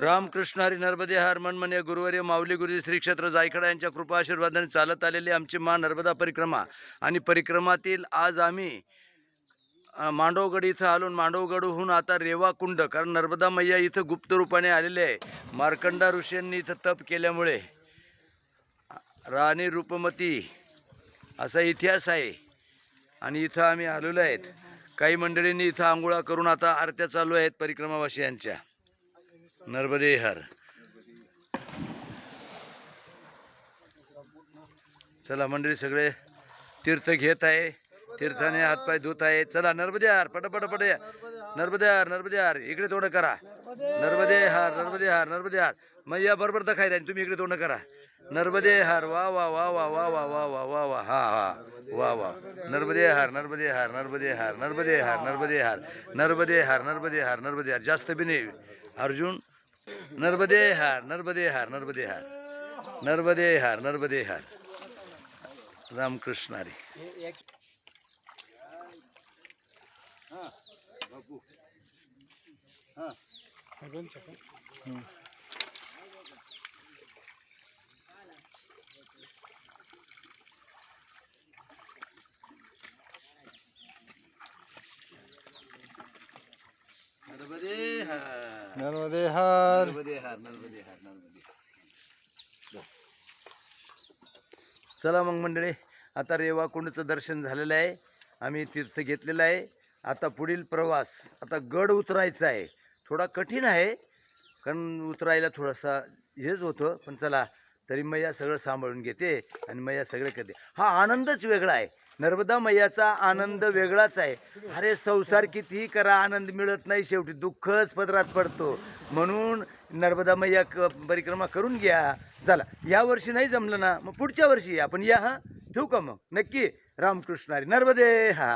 रामकृष्ण हरी नर्मदे हर मनमने गुरुवर्य माऊली गुरुजी श्री क्षेत्र जायकडा यांच्या कृपा आशीर्वादाने चालत आलेली आमची मा नर्मदा परिक्रमा. आणि परिक्रमातील आज आम्ही मांडवगड इथं आलो मांडवगडहून आता रेवा कुंड कारण नर्मदा मैया इथं गुप्त रूपाने आलेले आहे. मार्कंडा ऋषींनी इथं तप केल्यामुळे राणी रूपमती असा इतिहास आहे. आणि इथं आम्ही आलेलो आहेत. काही मंडळींनी इथं आंघोळा करून आता आरत्या चालू आहेत परिक्रमावासियांच्या. नर्मदे हर चला मंडळी सगळे तीर्थ घेत आहे तीर्थाने हातपाय धुत आहे चला नर्मदे हार पट पट पट या. नर्मदे हार नर्मदे हार इकडे तोंड करा नर्मदे हार नर्मदे हार नर्मदे हार मग या बरोबर तर आणि तुम्ही इकडे तोंड करा नर्मदे हार वा वा वा वा वा वा वा वा वा वा हा हा वा वा नर्मदे हार नर्मदे हार नर्मदे हार नर्मदे हार नर्मदे हार नर्मदे हार नर्मदे हार नर्मदे हार जास्त बी नाही अर्जुन नर्मदे हार नर्मदे हार नर्मदे हार। नर्मदे हार नर्मदे हार रामकृष्ण हरी नर्मदे हार नर्मदे हर. नर्मदे हार नर्मदे हार नर्मदे हार. बस. चला मग मंडळी आता रेवा कुंडचं दर्शन झालेलं आहे. आम्ही तीर्थ घेतलेलं आहे. आता पुढील प्रवास आता गड उतरायचा आहे. थोडा कठीण आहे कारण उतरायला थोडासा हेच होतं. पण चला तरी मैया सगळं सांभाळून घेते आणि मैया सगळं करते. हा आनंदच वेगळा आहे. नर्मदा मैयाचा आनंद वेगळाच आहे. अरे संसार कितीही करा आनंद मिळत नाही शेवटी. दुःखच पदरात पडतो. म्हणून नर्मदा मैया क परिक्रमा करून घ्या. चला या वर्षी नाही जमलं ना मग पुढच्या वर्षी या या हा? ठेवू का मग? नक्की. रामकृष्णारी नर्मदे हा